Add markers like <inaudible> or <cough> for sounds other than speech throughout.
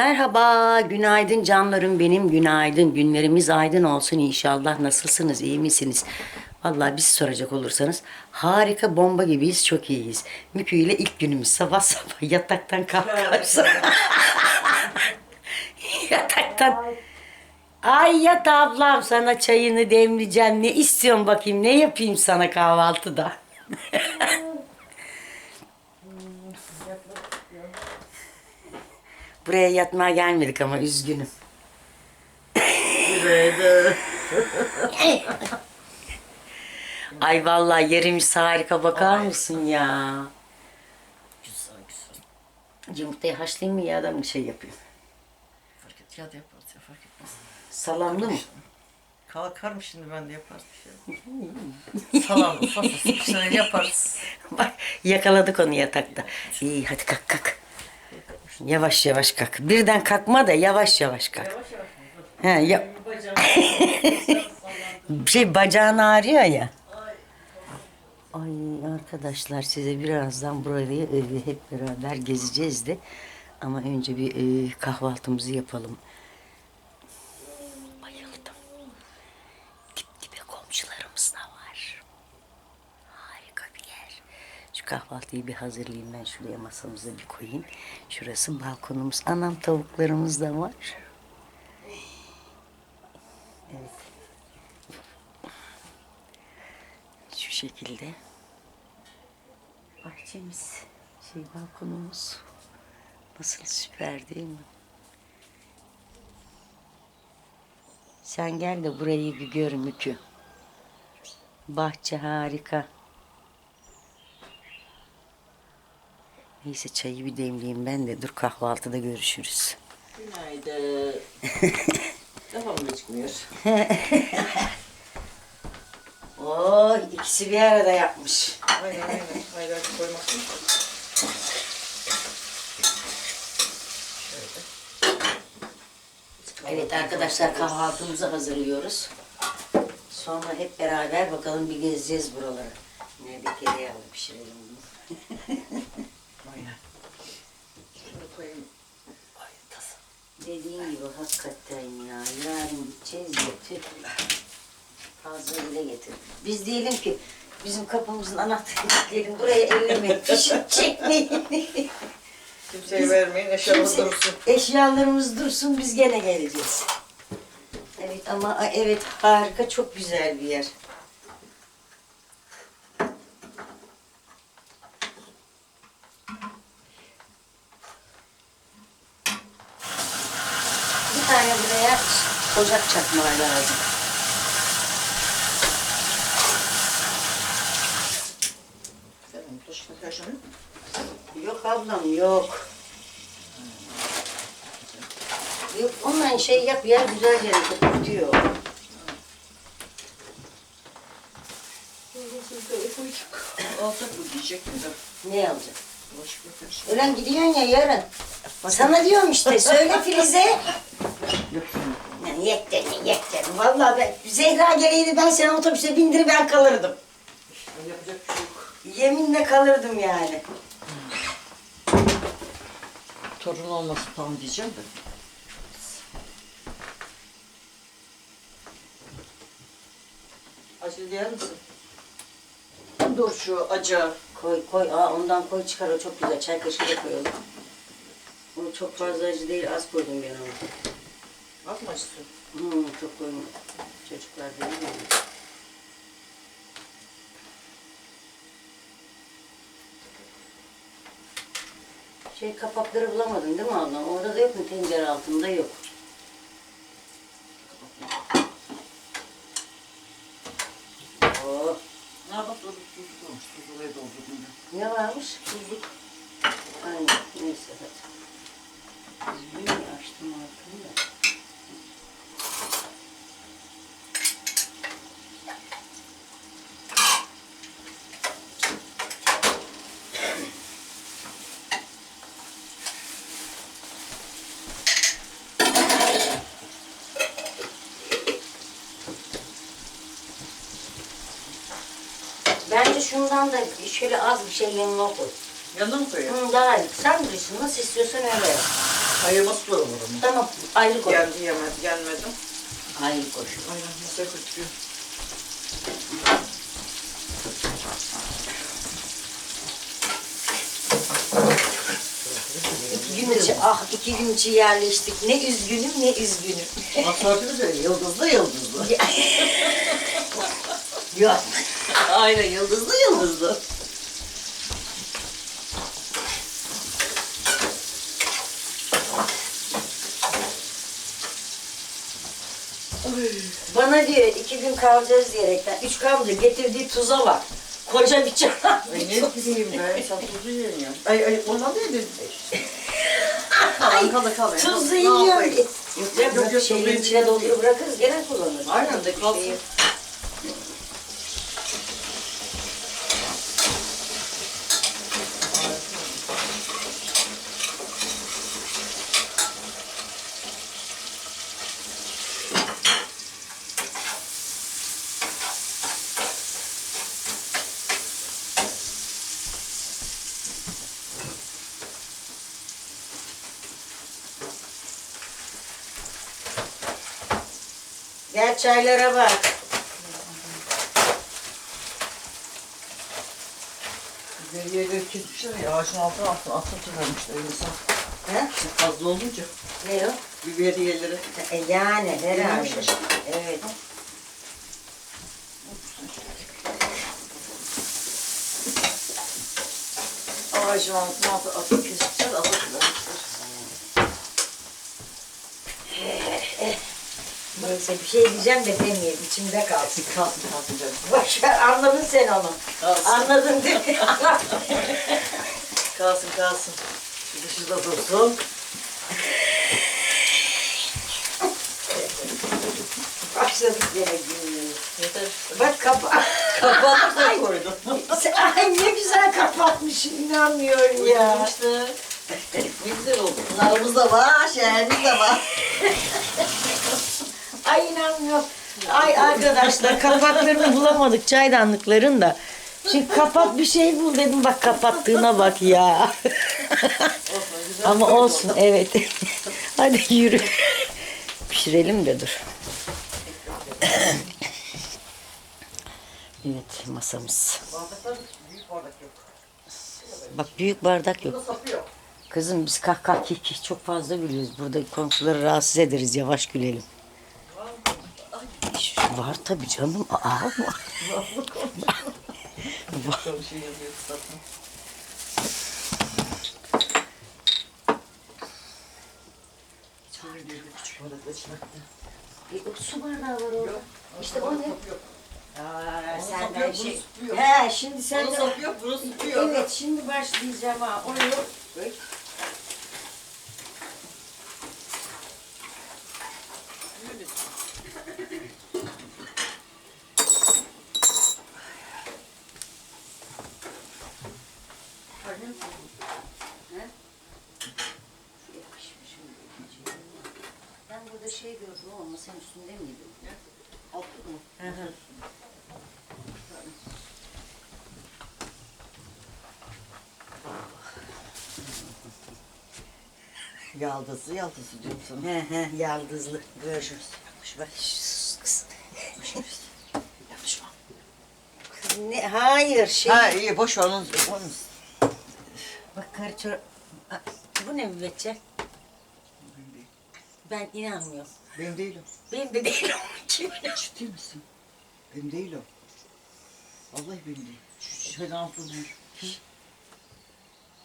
Merhaba, günaydın canlarım benim, günaydın. Günlerimiz aydın olsun inşallah. Nasılsınız, iyi misiniz? Vallahi biz soracak olursanız harika bomba gibiyiz, çok iyiyiz. Mükü ile ilk günümüz sabah sabah <laughs> yataktan kalkarsa. <laughs> yataktan. Ay yat ablam sana çayını demleyeceğim. Ne istiyorsun bakayım, ne yapayım sana kahvaltıda? <laughs> Buraya yatmaya gelmedik ama üzgünüm. <laughs> Ay vallahi yerimiz harika bakar mısın ya? Güzel güzel. Yumurtayı haşlayayım mı ya da mı şey yapayım? Fark et ya da yaparız ya fark etmez. Salamlı mı? Kalkar mı şimdi ben de yaparız bir şey. Salam ufak şeyler yaparız. Bak yakaladık onu yatakta. İyi hadi kalk kalk. Yavaş yavaş kalk. Birden kalkma da yavaş yavaş kalk. Yavaş yavaş. He, ya, <laughs> şey bacağın ağrıyor ya. Ay arkadaşlar size birazdan burayı e, hep beraber gezeceğiz de. Ama önce bir e, kahvaltımızı yapalım. Bayıldım. Dip dibe komşularımız da var. Harika bir yer. Şu kahvaltıyı bir hazırlayayım ben şuraya masamıza bir koyayım. Şurası balkonumuz. Anam tavuklarımız da var. Evet. Şu şekilde. Bahçemiz, şey balkonumuz. Nasıl süper değil mi? Sen gel de burayı bir gör Mükü. Bahçe harika. Neyse çayı bir demleyeyim ben de. Dur kahvaltıda görüşürüz. Günaydın. <laughs> Devamlı çıkmıyor. <laughs> Oo, ikisi bir arada yapmış. Aynen aynen. Hayır artık koymak için. Evet arkadaşlar kahvaltımızı hazırlıyoruz. Sonra hep beraber bakalım bir gezeceğiz buraları. Nerede tereyağlı pişirelim bunu. <laughs> Aynen. Şunu koyayım. Ay tas. Dediğin gibi hakikaten ya. Yarın gideceğiz ya. Tüh. Fazla bile getir. Biz diyelim ki bizim kapımızın anahtarını kilitleyelim. Buraya ellemeyin. Fişini çekmeyin. Kimseye Biz- vermeyin eşyalarınız Kimse- dursun. Eşyalarımız dursun biz gene geleceğiz. Evet ama a- evet harika çok güzel bir yer. Bir tane buraya ocak çakmalar lazım. Yok ablam yok. Yok ondan şey yap ya güzel yere tutuyor. Alacak mı diyecektim de. Ne alacak? Karşını. Ölen gidiyorsun ya yarın. Sana diyorum işte söyle Filiz'e. Yani yekten yekten. Vallahi ben, Zehra geleydi ben seni otobüse bindirip ben kalırdım. İşte yapacak bir şey yok. Yeminle kalırdım yani. Torun olması tamam diyeceğim de. Acı yer misin? Dur şu acı. Koy koy. Aa, ondan koy çıkar o çok güzel. Çay kaşığı da koyalım. O çok fazla acı değil az koydum ben onu. Az mı acısı? Hmm, çok koyma. Çocuklar değil mi? Şey kapakları bulamadın değil mi ablam? Orada da yok mu? Tencere altında yok. Ne yapalım? Dur, tuzluk olmuş. Tuzu oraya doldurdum ben. ne varmış? Tuzluk. Aynen. Neyse hadi. Bir açtım altını da. Şundan da şöyle az bir şey yanına koy. Yanına mı koyayım? Hı, daha iyi. Sen bilirsin nasıl istiyorsan öyle yap. Kayması da var ama. Tamam ayrı koy. Geldi yemedi, gelmedi. Ayrı koy. Aynen masaya götürüyor. İki gün içi, ah iki gün içi yerleştik. Ne üzgünüm ne üzgünüm. Masajını da yıldızlı yıldızlı. <laughs> Yok. Aynen yıldızlı yıldızlı. Bana diyor iki gün kalacağız diyerekten. Üç kaldı getirdiği tuza bak. Koca bir çanak. Ay ne bileyim be, sen tuzu yiyorsun ya. Ay ay ona da yedin. Kalan kalı. Tuzu Ne yiyor. Yok, Yok, şeyin içine doldurup bırakırız gene kullanırız. Aynen de kalsın. Gel çaylara bak. Beriyeleri kesmişler ya, ağacın altına altına atın çıkarmışlar insan. He? Fazla olunca Ne o? biberiyeleri. E, yani herhalde. Evet. Ağacın altına atı, atı kesmişler, atı çıkarmışlar. Neyse bir şey diyeceğim de demeyeyim içimde kalsın. Kalsın kalsın canım. Boş ver anladın sen onu. Kalsın. Anladın değil mi? Kalsın kalsın. Dışı da dursun. Başladık yine gülmeye. Yeter. Bak kapa. Kapatıp da koydum. Ay ne güzel kapatmışsın inanmıyorum ya. İşte. Ne güzel oldu. Pınarımız da var, şehrimiz de var. <laughs> Ay inanmıyorum. Ay arkadaşlar kapaklarını <laughs> bulamadık çaydanlıkların da. Şimdi kapak bir şey bul dedim bak kapattığına bak ya. Ama olsun evet. Hadi yürü. Pişirelim de dur. Evet masamız. Bak büyük bardak yok. Kızım biz kah kah kih kih çok fazla gülüyoruz. Burada komşuları rahatsız ederiz. Yavaş gülelim. Var tabii canım. Aa, var. <laughs> Çok şey o su bardağı var orada. İşte o ne? Aa, senden senden şey-. He şimdi sen de... yok, bunun sapı yok. Evet şimdi başlayacağım ha. O yok. Bak. Ben burada şey gördüm ama sen üstünde miydin? Altı mı? Hı hı. Yaldızlı yaldızlı diyorsun. He he yaldızlı. Görüşürüz. Yapmış bak. Sus kız. Yapışma. Kız ne? Hayır şey. Ha iyi boş ver onu. onu. Bak karı çor... Aa, Bu ne mübeccel? Benim değil. Ben inanmıyorum. Benim değil o. Benim de değil o. Kimin? Ciddi misin? Benim değil o. Vallahi benim değil. Şu şöyle altına.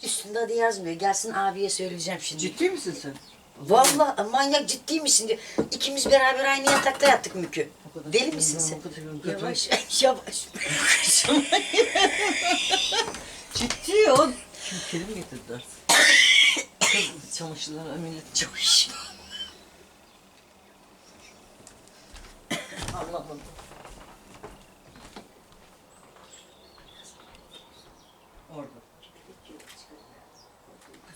Üstünde adı yazmıyor. Gelsin abiye söyleyeceğim şimdi. Ciddi misin sen? Vallahi manyak ciddi misin diyor. İkimiz beraber aynı yatakta yattık Mükü. Deli misin sen? Yavaş <laughs> yavaş. <laughs> Ciddi o. Kim kelim getirdiler. Kız çamaşırlarına millet <laughs> çamaşır. Anlamadım. Orada.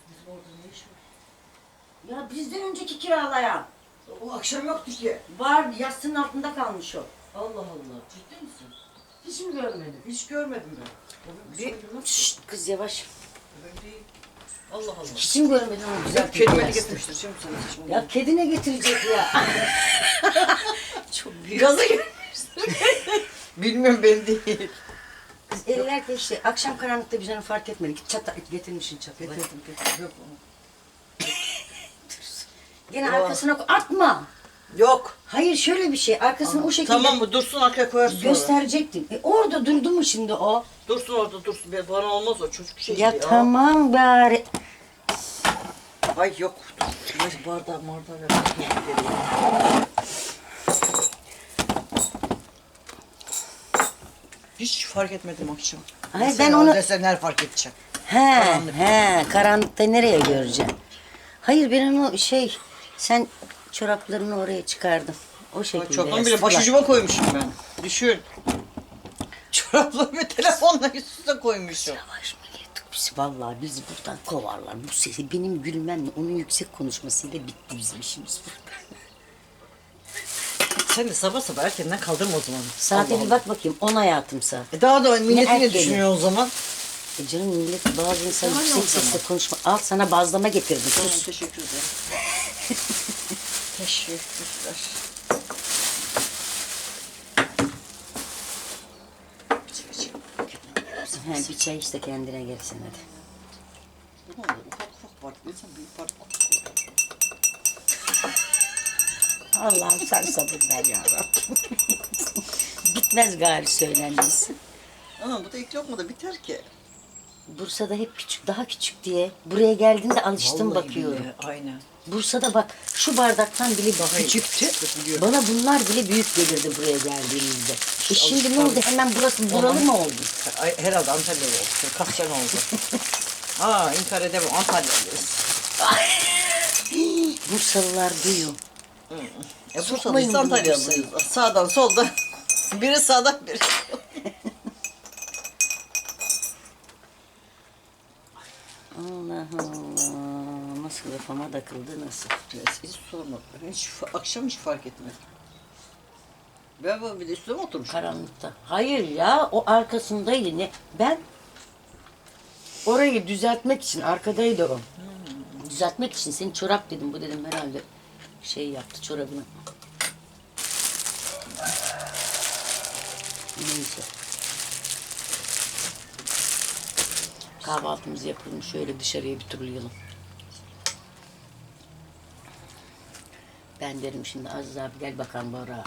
Bizim orada ne iş var? ya bizden önceki kiralayan. O akşam yoktu ki. Var yastığın altında kalmış o. Allah Allah. Ciddi misin? Hiç mi görmedin? Hiç görmedim ben. O Bir? Şşt, kız yavaş. Allah Allah. Hiç mi görmedin onu güzel Kedime pekmez? getirmiştir şimdi sana. Şimdi. Ya kedi ne getirecek ya? <laughs> çok büyük. Gaza <laughs> Bilmiyorum ben değil. Kız eller geçti. Akşam karanlıkta biz onu fark etmedik. Git çata getirmişsin çatıyı. Getirdim getirdim. Yok onu. Gene arkasına. Atma. Yok. Hayır şöyle bir şey. Arkasını o şekilde Tamam mı? Dursun arkaya koyarsın sonra. gösterecektin. E orada durdu mu şimdi o? Dursun orada dursun. Ben- Bana olmaz o çocuk şey. Ya tamam bari. Ay yok. Dur. Neyse bardağı bardağı ver. Hiç fark etmedim akşam. Ay, Mesela ben onu- Desenler fark edeceğim. He he karanlıkta nereye göreceksin? Hayır ben onu şey sen çoraplarını oraya çıkardın. O şekilde. Çoktan bile yastıkla. başucuma koymuşum ben. Düşün. Çoraplarımı telefonla üst üste koymuşum. Yavaş mı yedik biz? Vallahi bizi buradan kovarlar. Bu sesi benim gülmemle onun yüksek konuşmasıyla bitti bizim işimiz burada. Sen de sabah sabah erkenden kaldırma o zaman. Saate bir Allah. bak bakayım ona hayatım saat. E daha da millet ne düşünüyor o zaman? E canım millet bazı insan yüksek o zaman? sesle konuşma. Al sana bazlama getirdim. Tamam Sus. teşekkür ederim. <laughs> Teşekkürler. He, bir çay işte kendine gelsin hadi. Ne? Ufak ufak büyük. Allah'ım sen sabır ver ya <laughs> Bitmez gari söylenmesi. Ana bu da ilk lokma da biter ki. Bursa'da hep küçük, daha küçük diye. Buraya geldiğinde alıştım Vallahi bakıyorum. billahi, Aynen. Bursa'da bak şu bardaktan bile Daha küçüktü. Bana bunlar bile büyük gelirdi buraya geldiğimizde. E şimdi ne oldu? Hemen burası buralı mı oldu? Ay, herhalde Antalyalı oldu. Kaç sene oldu. Aa inkar edemem Antalyalıyız. Bursalılar duyuyor. E bunu Antalyalıyız. Sağdan soldan. Biri sağdan biri <laughs> soldan. Allah Allah. Nasıl kafama takıldı nasıl? Hiç sorma. Ben hiç, akşam hiç fark etmedim. Ben bir de üstüme oturmuşum. Karanlıkta. Hayır ya o arkasındaydı. Ne? Ben orayı düzeltmek için arkadaydı o. Düzeltmek için senin çorap dedim. Bu dedim herhalde şey yaptı çorabını. Neyse. Kahvaltımızı yapalım. Şöyle dışarıya bir turlayalım. Ben derim şimdi Aziz abi gel bakalım bana.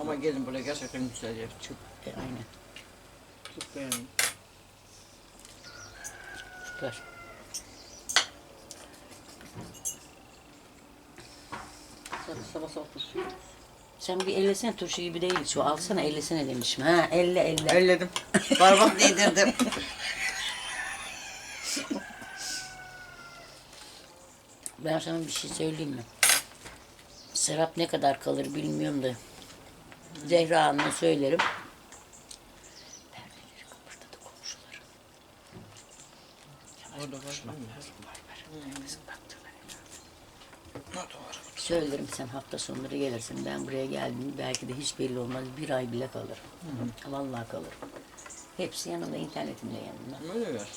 Ama gelin buraya gerçekten güzel yer. Çok, E, aynen. çok beğendim. Süper. Sabah sabah sabah turşuyu. Sen bir ellesene turşu gibi değil şu alsana ellesene demişim. Ha elle elle. Elledim. Parmak değdirdim. <laughs> Ben sana bir şey söyleyeyim mi? Serap ne kadar kalır bilmiyorum da. Zehra Hanım'a söylerim. Perdeleri kapatırdı komşuları. Orada var. Söylerim sen hafta sonları gelirsin. Ben buraya geldim belki de hiç belli olmaz. Bir ay bile kalırım. Vallahi kalırım. Hepsi yanında internetim de yanında. Öyle ver.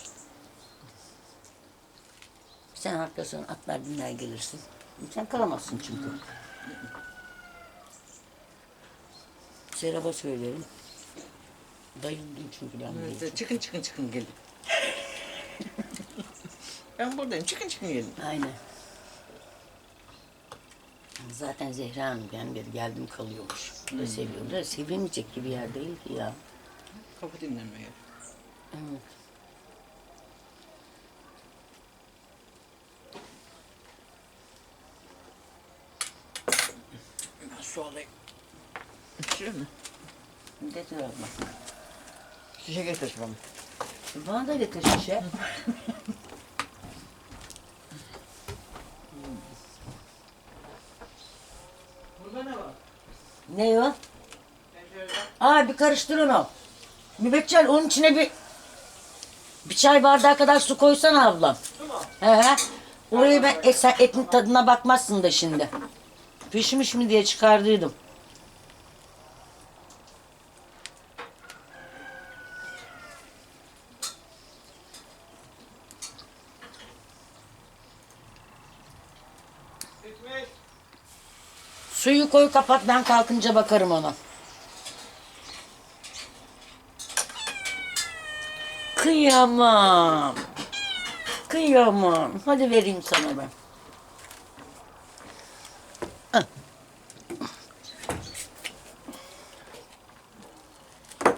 Sen sonu atlar binler gelirsin. Sen kalamazsın çünkü. Serap'a söylerim. Dayıldım çünkü ben. Evet, çıkın çıkın çıkın gelin. <laughs> ben buradayım. Çıkın çıkın gelin. Aynen. Zaten Zehra Hanım ben beri geldim kalıyormuş. Bu da seviyor. Da sevilmeyecek gibi yer değil ki ya. Kapı dinlenmeye. Evet. Ben su alayım. Şöyle mi? Getir abla. Şişe getir bana. Bana da getir şişe. Burada ne var? ne o? Aa bir karıştır onu. Mübeccel onun içine bir bir çay bardağı kadar su koysana ablam. He he. Orayı ben et, sen etin tadına bakmazsın da şimdi. Pişmiş mi diye çıkardıydım. Suyu koy kapat ben kalkınca bakarım ona. Kıyamam. Kıyamam. Hadi vereyim sana ben.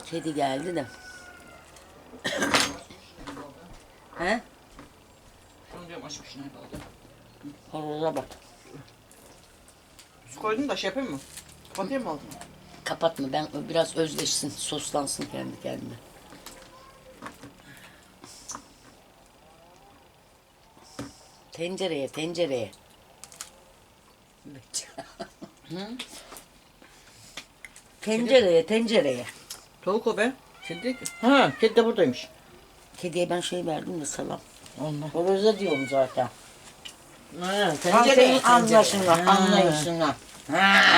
Kedi geldi de. <coughs> He? Şunu diyorum açmış nerede oldu? Horoza bak. Su koydum da şey yapayım mı? Kapatayım mı altını? Kapatma ben biraz özleşsin, soslansın kendi kendine. Tencereye, tencereye. Hı? tencereye, tencereye. Tavuk o be. Kedi değil ki. Ha kedi de buradaymış. Kediye ben şey verdim de salam. Ondan. Horoza diyorum zaten. Ha, Tencere, anlaşınlar, anlayışınlar.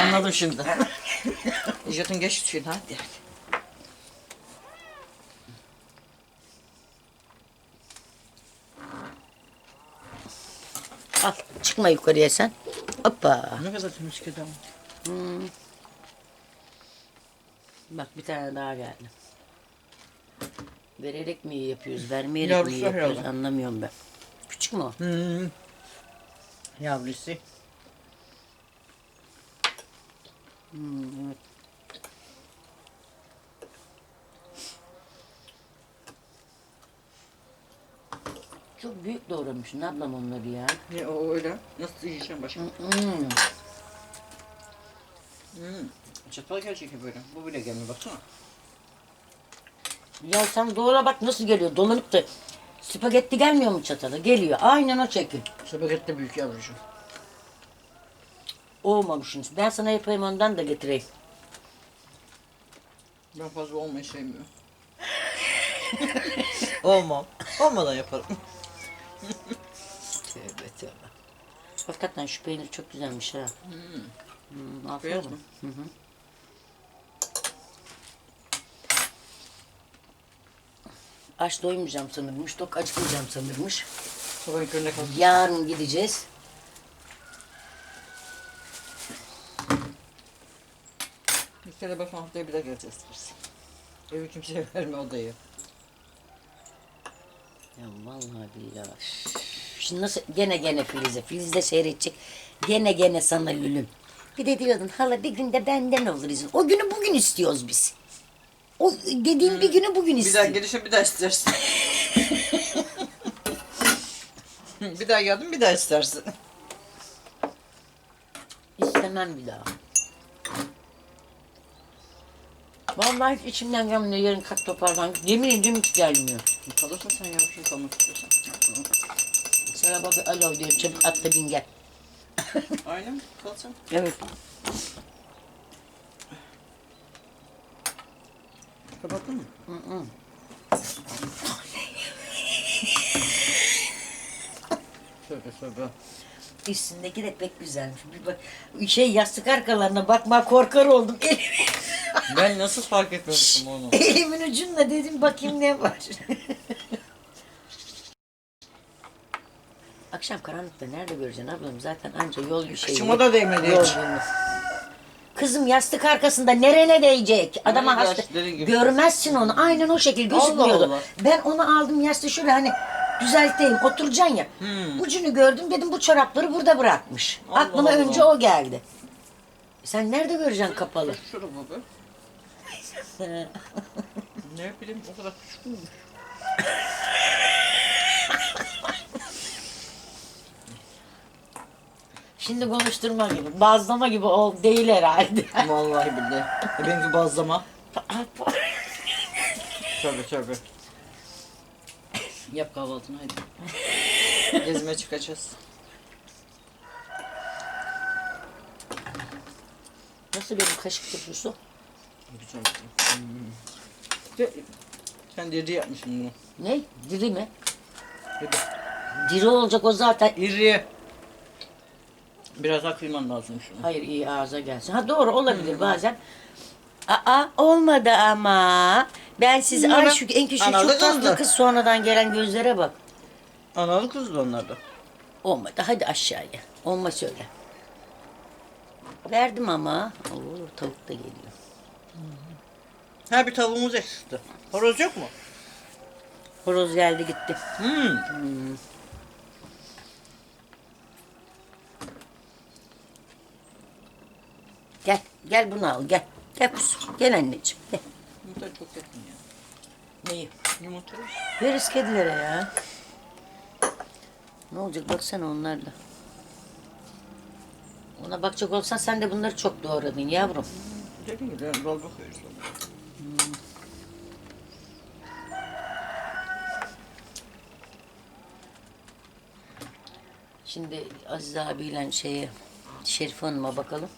Anladım şimdi. <laughs> Jet'in geç için hadi. Al, çıkma yukarıya sen. Hoppa. Ne kadar temiz kedi ama. Bak bir tane daha geldi. Vererek mi yapıyoruz, vermeyerek Yavrusu mi yapıyoruz herhalde. anlamıyorum ben. Küçük mü o? Hmm. Yavrusu. Hmm, evet. Çok büyük doğramışsın ablam onları ya. Ne o öyle? Nasıl yiyeceğim başka? Hmm. Hmm. Çatal gelecek ya böyle. Bu bile gelmiyor baksana. Ya sen doğra bak nasıl geliyor dolanıp da spagetti gelmiyor mu çatala? Geliyor. Aynen o şekil. Spagetti büyük yavrucuğum. Olmamışsınız. Ben sana yapayım ondan da getireyim. Ben fazla olmayı sevmiyorum. <laughs> Olmam. Olmadan yaparım. Tövbe tövbe. Hakikaten şu peynir çok güzelmiş ha. Hmm, aferin. Beyaz mı? Hı hı. Aç doymayacağım sanırmış, tok acıkmayacağım sanırmış. Sabahın. Yarın gideceğiz. Bir kere bakma haftaya bir daha geleceğiz biz. Evi kimseye verme odayı. Ya vallahi billahi. Şimdi nasıl gene gene Filiz'e. Filiz de seyredecek. Gene gene sana lülüm. Bir de diyordun hala bir günde benden olur izin. O günü bugün istiyoruz biz. O dediğim bir günü bugün Bir daha istiyoruz. gelişe bir daha istersin. <laughs> bir daha geldim bir daha istersin. İstemem bir daha. Vallahi hiç içimden gelmiyor yarın kalk toparlan. Yemin ediyorum hiç gelmiyor. Kalırsa sen yavrucuğum kalmak istiyorsan. Sana baba alo diyor çabuk atla bin gel. Aynen? Kalsın. Evet. Kapattın mı? Tövbe tövbe. Üstündeki de pek güzelmiş. Bir bak, şey yastık arkalarına bakma korkar oldum. Ben nasıl fark etmemişim onu? Elimin ucunda dedim bakayım ne var. Akşam karanlıkta nerede göreceksin ablam? Zaten anca yol bir şey. Kıçıma da değmedi Yol hiç. Kızım yastık arkasında nerene değecek? Adama hasta. gibi. Görmezsin onu. Aynen o şekil Allah gözükmüyordu. Allah. Ben onu aldım yastığı şöyle hani düzelteyim oturacaksın ya. Hmm. Ucunu gördüm dedim bu çorapları burada bırakmış. Allah Aklıma Allah. önce o geldi. Sen nerede göreceksin kapalı? Şurada be. <laughs> Ne bileyim o kadar küçük <laughs> Şimdi konuşturma gibi, bazlama gibi ol değil herhalde. <laughs> Vallahi billahi. E benimki bazlama. Tövbe tövbe. Yap kahvaltını hadi. Gezmeye çıkacağız. Nasıl benim kaşık turşusu? Güzel. Hmm. De- Sen diri yapmışsın bunu. Ne? Diri mi? Hadi. Diri olacak o zaten. İri. Biraz daha kıyman lazım şuna. Hayır iyi ağza gelsin. Ha doğru olabilir bazen. Aa olmadı ama. Ben sizi ay şu en küçük Analı çok tatlı kız sonradan gelen gözlere bak. Analı kızdı onlar da. Olmadı hadi aşağıya. Olma söyle. Verdim ama. Oo, tavuk da geliyor. Ha bir tavuğumuz eksikti. Horoz yok mu? Horoz geldi gitti. Hmm. Gel. Bunu al gel. Gel kuzum. Gel anneciğim. Gel. Yumurta çok yakın ya. Neyi? Yumurta. Veririz kedilere ya. Ne olacak baksana onlarla. Ona bakacak olsan sen de bunları çok doğradın yavrum. Dediğim gibi dolaba koyuyoruz. Şimdi Aziz abiyle şeye Şerif Hanım'a bakalım.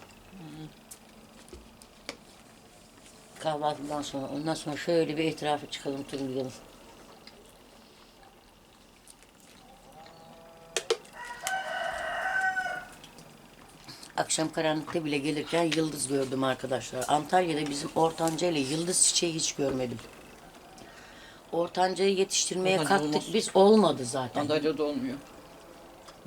Kahvaltıdan sonra ondan sonra şöyle bir etrafı çıkalım turlayalım. Akşam karanlıkta bile gelirken yıldız gördüm arkadaşlar. Antalya'da bizim ortanca ile yıldız çiçeği hiç görmedim. Ortancayı yetiştirmeye Ortanca kalktık olmaz. biz olmadı zaten. Antalya'da olmuyor.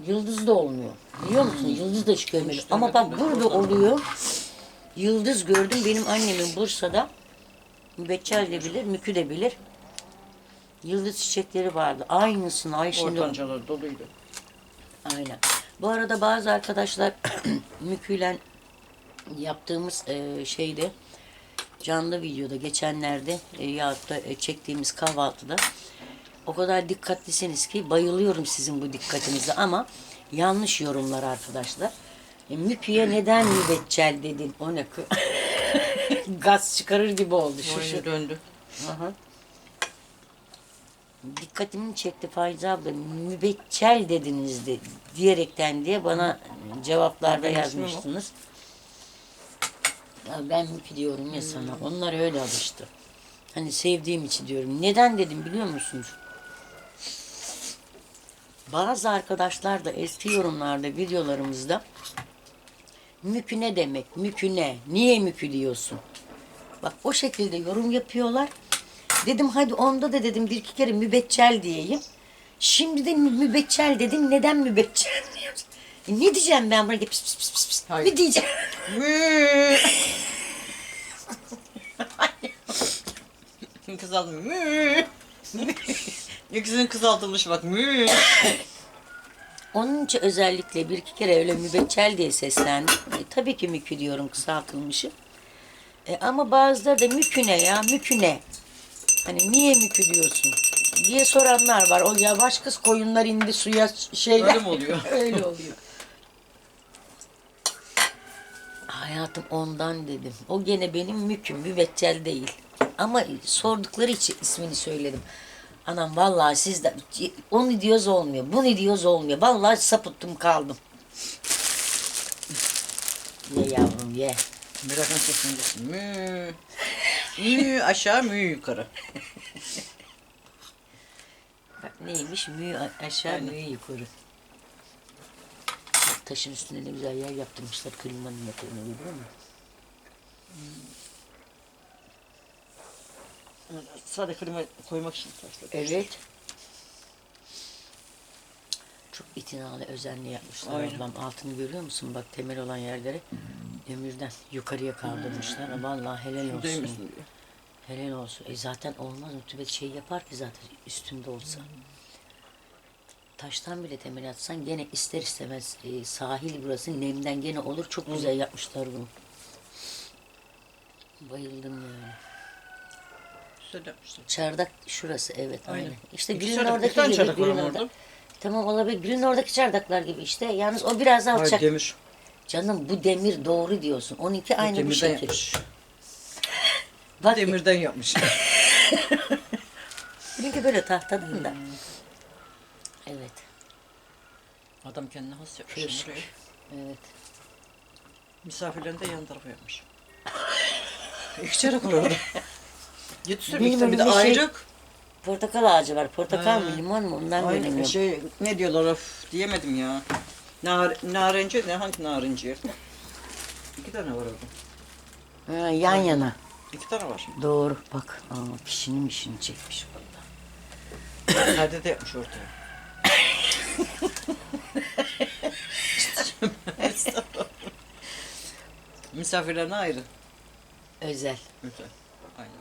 Yıldız da olmuyor. Biliyor musun? Yıldız da hiç görmedim. Ama bak burada oluyor. Yıldız gördüm. Benim annemin Bursa'da Mübeccel de bilir, Mükü de bilir. Yıldız çiçekleri vardı. Aynısını ay şimdi. Ortancalar doluydu. Aynen. Bu arada bazı arkadaşlar <clears throat> Mükü'yle yaptığımız e, şeyde canlı videoda geçenlerde e, yahut da e, çektiğimiz kahvaltıda o kadar dikkatlisiniz ki bayılıyorum sizin bu dikkatinize ama yanlış yorumlar arkadaşlar. E, Mükü'ye neden mübeccel dedin? O ne? kı- <laughs> Gaz çıkarır gibi oldu şu şu. Boynu döndü. Aha. Dikkatimi çekti Faiz abla. Mübeccel dediniz de diyerekten diye bana cevaplarda Benim ismim o. yazmıştınız. Ya ben Mükü diyorum ya sana. Onlar öyle alıştı. Hani sevdiğim için diyorum. Neden dedim biliyor musunuz? Bazı arkadaşlar da eski yorumlarda, videolarımızda mükü ne demek, mükü ne, niye mükü diyorsun? Bak o şekilde yorum yapıyorlar. Dedim hadi onda da dedim bir iki kere mübeccel diyeyim. Şimdi de mü- mübeccel dedin. Neden mübeccel diyorsun? E ne diyeceğim ben buna? Pis pis pis pis pis. Hayır. Ne diyeceğim? <laughs> Kızaldım. Mü. <laughs> İkisinin kısaltılmış bak. <laughs> Onun için özellikle bir iki kere öyle mübeccel diye seslendim. E, tabii ki mükü diyorum kısaltılmışı. E, ama bazıları da müküne ya müküne. Hani niye mükü diyorsun diye soranlar var. O yavaş kız koyunlar indi suya şeyler. Öyle mi oluyor? <laughs> Öyle oluyor. <laughs> Hayatım ondan dedim. O gene benim müküm, mübeccel değil. Ama sordukları için ismini söyledim. Anam vallahi siz de onu diyoruz olmuyor, bunu diyoruz olmuyor. Vallahi sapıttım kaldım. Ye yavrum ye. Bırakın sesini desin. Mü. Mü aşağı mü yukarı. Bak neymiş? Mü aşağı mü yukarı. Bak taşın üstünde ne güzel yer yaptırmışlar klimanın yakınına biliyor musun? Sadece klima koymak için taşladım. Evet. Çok itinalı, özenli yapmışlar Aynen. ablam. Altını görüyor musun? Bak temel olan yerleri demirden yukarıya kaldırmışlar. Vallahi helal olsun. Değmesin diye. Helal olsun. E zaten olmaz. Rutubet şey yapar ki zaten üstünde olsa. Taştan bile temel atsan gene ister istemez e, sahil burası nemden gene olur. Çok güzel yapmışlar bunu. Bayıldım yani. Güzel yapmışlar. Çardak şurası evet aynen. Aynen. İşte İki Gül'ün çardak- oradaki tane gibi çardak var Gül'ün ama orada. orada. Tamam olabilir. Gül'ün oradaki çardaklar gibi işte. Yalnız o biraz alçak. Hayır demir. Canım bu demir doğru diyorsun. Onunki aynı bu Demirden şekil. yapmış. <laughs> Bak Demirden yapmış. <laughs> benimki böyle tahtadan da. Hmm. Evet. Adam kendine has yapmış. Burayı. Evet. Misafirlerini de yan tarafa yapmış. <laughs> İki çardak var orada. Git bir bir de önümde şey-. Portakal ağacı var. Portakal Ha. mı limon mu ondan Ay, göremiyorum. şey ne diyorlar of diyemedim ya. Nar, narenci ne hangi narenci? İki tane var orada. Ha, yan yana. İki tane var. Doğru bak. Aa, pişini mişini çekmiş burada. <coughs> Perde de yapmış ortaya. <laughs> Misafirlerine ayrı. Özel. Güzel. Aynen.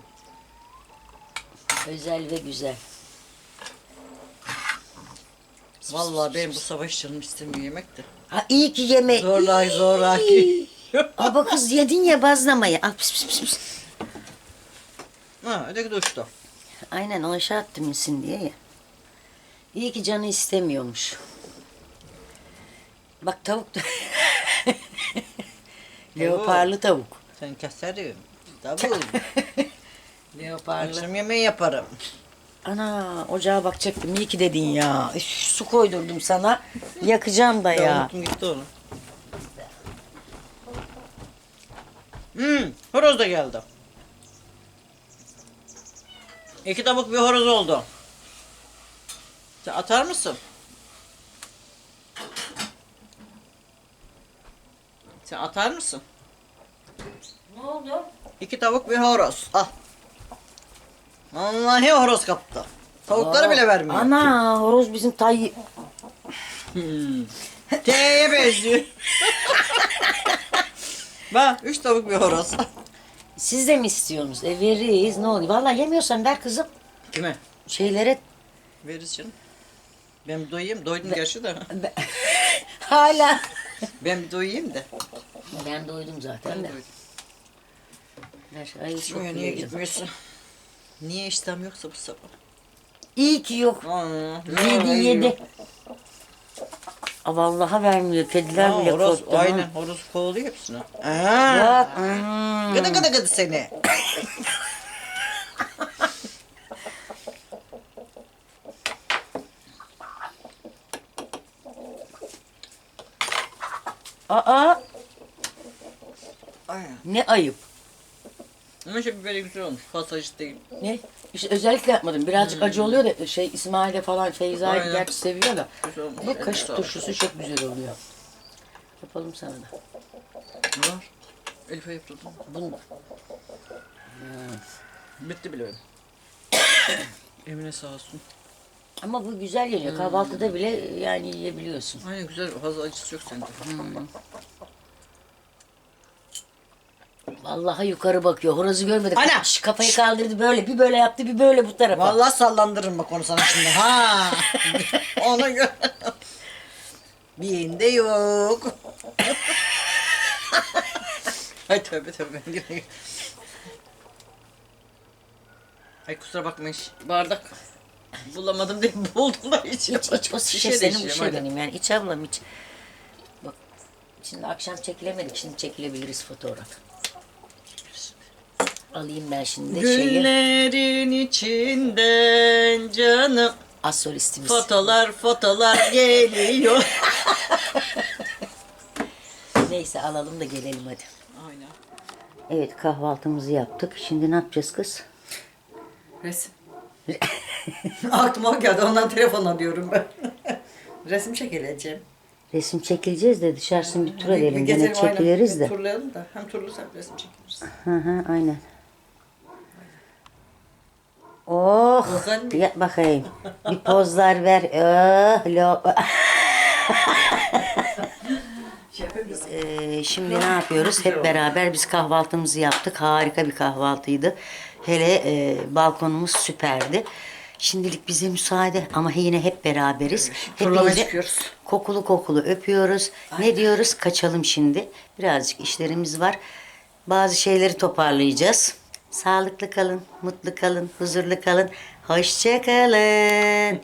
Özel ve güzel. Vallahi benim bu savaş canım istemiyor yemek de. Ha iyi ki yeme. Zorla zorla. Aba kız yedin ya bazlamayı. Al pis pis pis pis. ha öteki de uçtu. Aynen o aşağı attım insin diye ya. İyi ki canı istemiyormuş. Bak tavuk da. Leoparlı tavuk. Sen keserim. Tabii. <laughs> Leoparlı. Akşam yemeği yaparım. Ana ocağa bakacaktım. İyi ki dedin ya. Üf, su koydurdum sana. Yakacağım da Ben ya. unuttum gitti onu. Hmm, horoz da geldi. İki tavuk bir horoz oldu. Sen atar mısın? Sen atar mısın? Ne oldu? İki tavuk bir horoz. Al. Vallahi horoz kaptı. Tavukları bile vermiyor. Ana horoz bizim tay... Hmm. T'ye benziyor. <laughs> Bak üç tavuk bir horoz. Siz de mi istiyorsunuz? E veririz ne oluyor? Vallahi yemiyorsan ver kızım. Kime? Şeylere Veririz canım. Ben bir doyayım. Doydum gerçi de. <laughs> hala. Ben bir doyayım da. Ben doydum zaten Ben de. doydum. Ver, Ay, çok niye gitmiyorsun? Niye iştahım yoksa bu sabah? İyi ki yok. Aa, Yedi yedi. Aa, Vallahi vermiyor. Kediler Aa, bile horoz, korktu. ha. aynen horoz kovalıyor hepsini. Aa, Bak. hmm. gıdı gıdı gıdı seni. Aa Aynen. ne ayıp. Ama şey biberi güzel olmuş. Acı değil. Ne? İşte özellikle yapmadım. Birazcık acı oluyor da şey İsmail'e falan Feyza'yı Hmm. Aynen. gerçi seviyor da. Güzel olmuş. Bu kaşık sağlık. turşusu çok güzel oluyor. Yapalım sana da. Var. Elif'e yapıldı. Bunu Bitti bile benim. <coughs> Emine sağ olsun. Ama bu güzel Hmm. geliyor. Kahvaltıda bile yani yiyebiliyorsun. Aynen güzel. Fazla acısı yok sende. Vallahi yukarı bakıyor. Horozu görmedik. Ana! Şş, kafayı kaldırdı böyle. Bir böyle yaptı bir böyle bu tarafa. Vallahi sallandırırım bak onu sana şimdi. Ha. <laughs> Ona göre. Bir yerinde yok. Ay tövbe tövbe. Ay kusura bakmayın. Bardak bulamadım diye <laughs> buldum da hiç. İç iç o şişe Şişe senin bu şey benim yani. İç ablam iç. Bak şimdi akşam çekilemedik. Şimdi çekilebiliriz fotoğraf. Alayım ben şimdi şeyi. Günlerin içinden canım Az solistimiz. fotolar fotolar geliyor. <laughs> Neyse alalım da gelelim hadi. Aynen. Evet kahvaltımızı yaptık. Şimdi ne yapacağız kız? Resim. <laughs> Aklıma geldi ondan telefon arıyorum ben. <laughs> Resim çekileceğim. Resim çekileceğiz de dışarısını bir tur edelim. Gene çekiliriz de. Turlayalım da hem turlu hem resim çekiliriz. Hı hı aynen. Oh mi? yat bakayım. Bir pozlar ver. Oh, lo. Ee, şimdi ne yapıyoruz? Hep beraber biz kahvaltımızı yaptık. Harika bir kahvaltıydı. Hele e, balkonumuz süperdi. Şimdilik bize müsaade ama yine hep beraberiz. çıkıyoruz. kokulu kokulu öpüyoruz. Ne diyoruz? Kaçalım şimdi. Birazcık işlerimiz var. Bazı şeyleri toparlayacağız. Sağlıklı kalın, mutlu kalın, huzurlu kalın. Hoşça kalın.